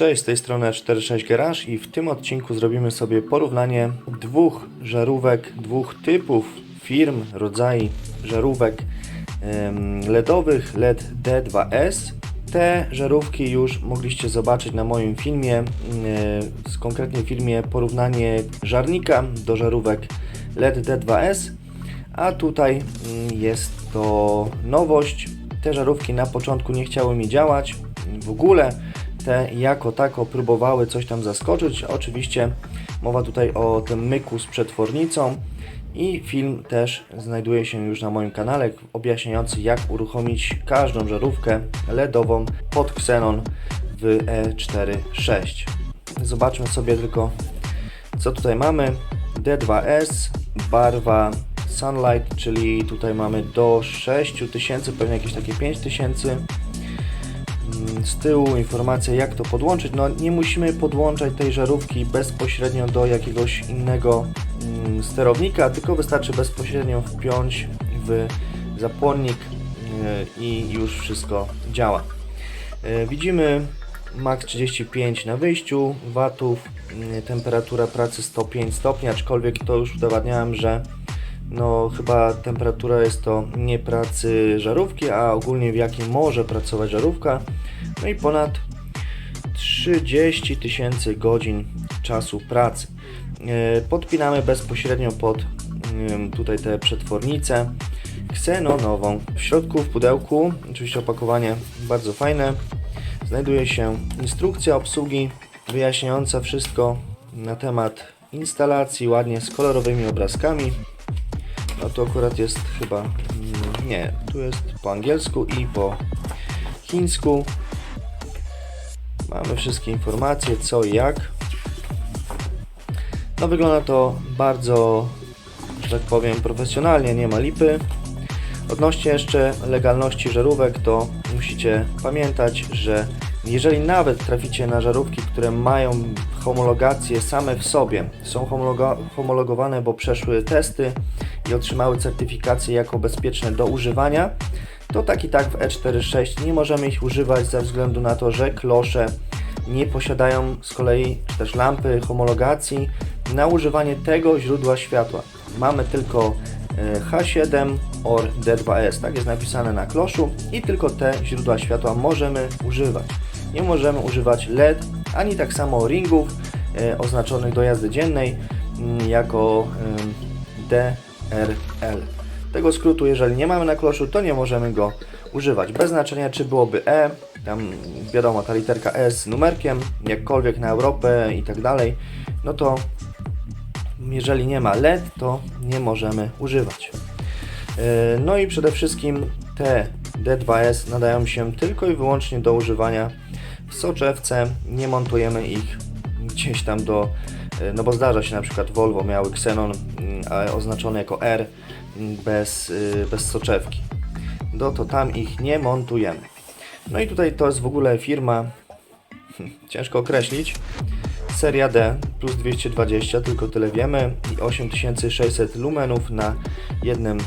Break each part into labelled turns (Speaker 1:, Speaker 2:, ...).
Speaker 1: Cześć, z tej strony 46 Garage i w tym odcinku zrobimy sobie porównanie dwóch żarówek, dwóch typów firm, rodzajów żarówek LEDowych LED D2S. Te żarówki już mogliście zobaczyć na moim filmie, konkretnie filmie porównanie żarnika do żarówek LED D2S, a tutaj mm, jest to nowość. Te żarówki na początku nie chciały mi działać w ogóle te jako tako próbowały coś tam zaskoczyć. Oczywiście mowa tutaj o tym myku z przetwornicą i film też znajduje się już na moim kanale objaśniający jak uruchomić każdą żarówkę LEDową pod Xenon w E E46. Zobaczmy sobie tylko co tutaj mamy. D2S, barwa Sunlight, czyli tutaj mamy do 6000, pewnie jakieś takie 5000 z tyłu informacja jak to podłączyć. No nie musimy podłączać tej żarówki bezpośrednio do jakiegoś innego mm, sterownika, tylko wystarczy bezpośrednio wpiąć w zapłonnik yy, i już wszystko działa. Yy, Widzimy max 35 na wyjściu watów, yy, temperatura pracy 105 stopni, aczkolwiek to już udowadniałem, że no chyba temperatura jest to nie pracy żarówki, a ogólnie w jakiej może pracować żarówka. No i ponad 30 tysięcy godzin czasu pracy. E, Podpinamy bezpośrednio pod tutaj tę przetwornicę ksenonową. W środku w pudełku, oczywiście opakowanie bardzo fajne, znajduje się instrukcja obsługi wyjaśniająca wszystko na temat instalacji, ładnie z kolorowymi obrazkami. No to akurat jest chyba, mm, nie, tu jest po angielsku i po chińsku. Mamy wszystkie informacje, co i jak. No wygląda to bardzo, że tak powiem, profesjonalnie, nie ma lipy. Odnośnie jeszcze legalności żarówek, to musicie pamiętać, że jeżeli nawet traficie na żarówki, które mają homologację same w sobie, są homologowane, bo przeszły testy i otrzymały certyfikację jako bezpieczne do używania, to tak i tak w E46 nie możemy ich używać ze względu na to, że klosze nie posiadają z kolei czy też lampy homologacji na używanie tego źródła światła. Mamy tylko e, H7 or D2S, tak jest napisane na kloszu i tylko te źródła światła możemy używać. Nie możemy używać LED, ani tak samo ringów e, oznaczonych do jazdy dziennej mm, jako e, DRL. Tego skrótu, jeżeli nie mamy na kloszu, to nie możemy go używać. Bez znaczenia, czy byłoby E, tam wiadomo, ta literka E z numerkiem, jakkolwiek na Europę i tak dalej, no to jeżeli nie ma LED, to nie możemy używać. Yy, No i przede wszystkim te D2S nadają się tylko i wyłącznie do używania w soczewce. Nie montujemy ich gdzieś tam do, no bo zdarza się na przykład Volvo miały Xenon mm, oznaczony jako R mm, bez, yy, bez soczewki. No to tam ich nie montujemy. No i tutaj to jest w ogóle firma, ciężko określić, Seria D plus 220, tylko tyle wiemy i 8600 lumenów na jednym,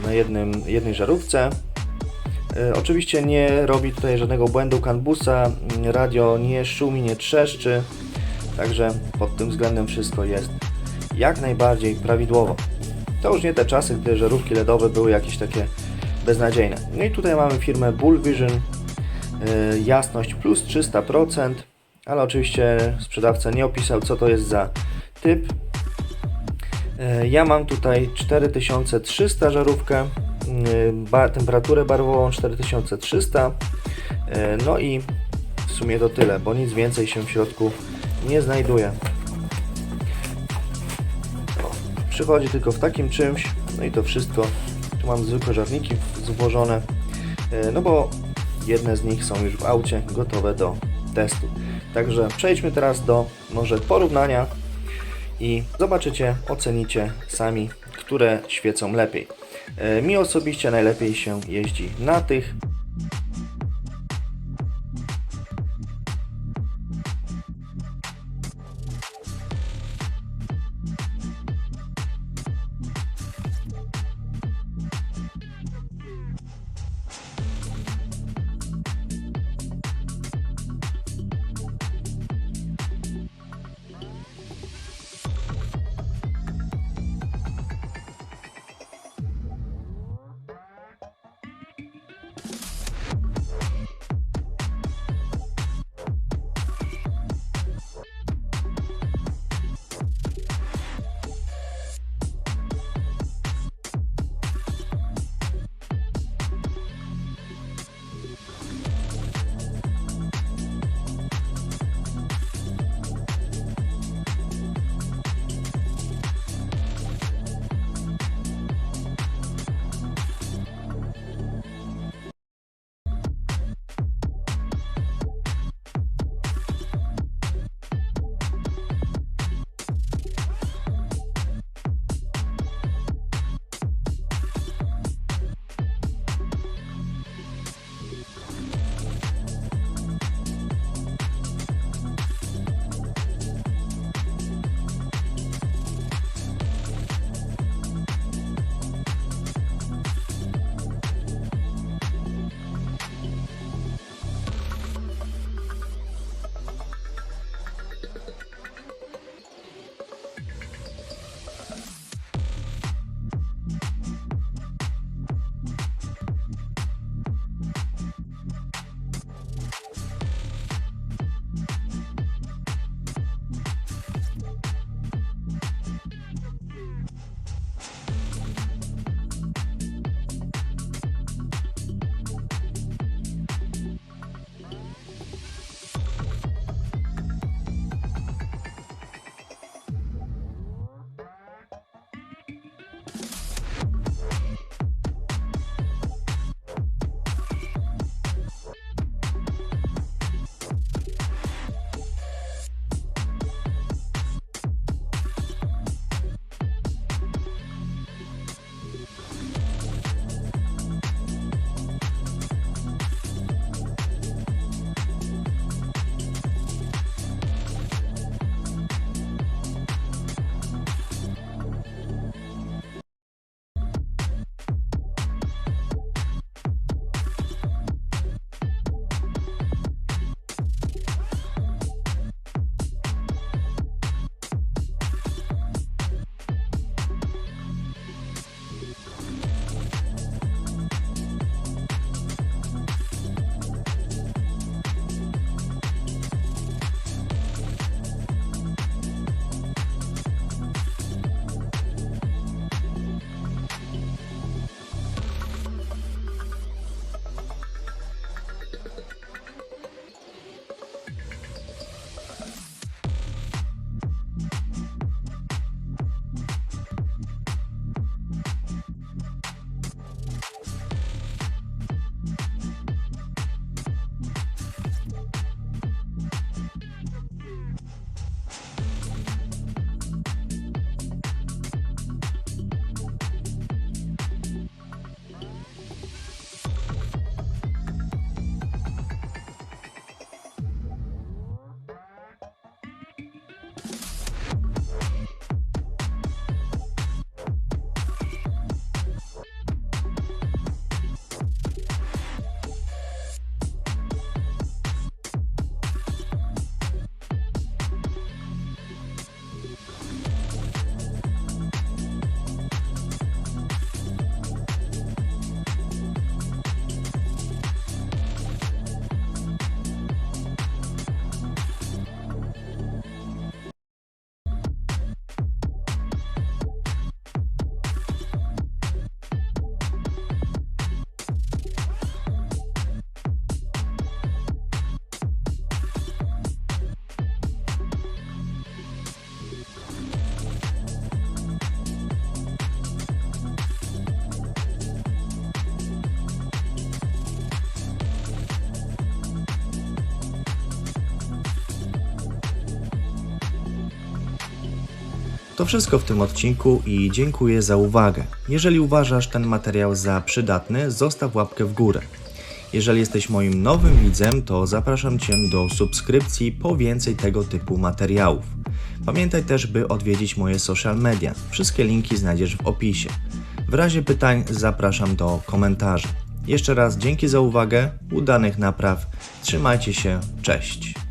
Speaker 1: e, na jednym, jednej żarówce. E, Oczywiście nie robi tutaj żadnego błędu kanbusa, mm, radio nie szumi, nie trzeszczy, także pod tym względem wszystko jest jak najbardziej prawidłowo. To już nie te czasy, gdy żarówki LEDowe były jakieś takie beznadziejne. No i tutaj mamy firmę Bull Vision, e, jasność plus 300%, ale oczywiście sprzedawca nie opisał co to jest za typ. E, Ja mam tutaj 4300 żarówkę, ba, temperaturę barwową 4300, e, no i w sumie to tyle, bo nic więcej się w środku nie znajduje. Przychodzi tylko w takim czymś, no i to wszystko. Tu mam zwykłe żarniki złożone, e, no bo jedne z nich są już w aucie gotowe do testu. Także przejdźmy teraz do może porównania i zobaczycie, ocenicie sami, które świecą lepiej. E, Mi osobiście najlepiej się jeździ na tych.
Speaker 2: To wszystko w tym odcinku i dziękuję za uwagę. Jeżeli uważasz ten materiał za przydatny, zostaw łapkę w górę. Jeżeli jesteś moim nowym widzem, to zapraszam Cię do subskrypcji po więcej tego typu materiałów. Pamiętaj też, by odwiedzić moje social media. Wszystkie linki znajdziesz w opisie. W razie pytań zapraszam do komentarzy. Jeszcze raz dzięki za uwagę, udanych napraw, trzymajcie się, cześć.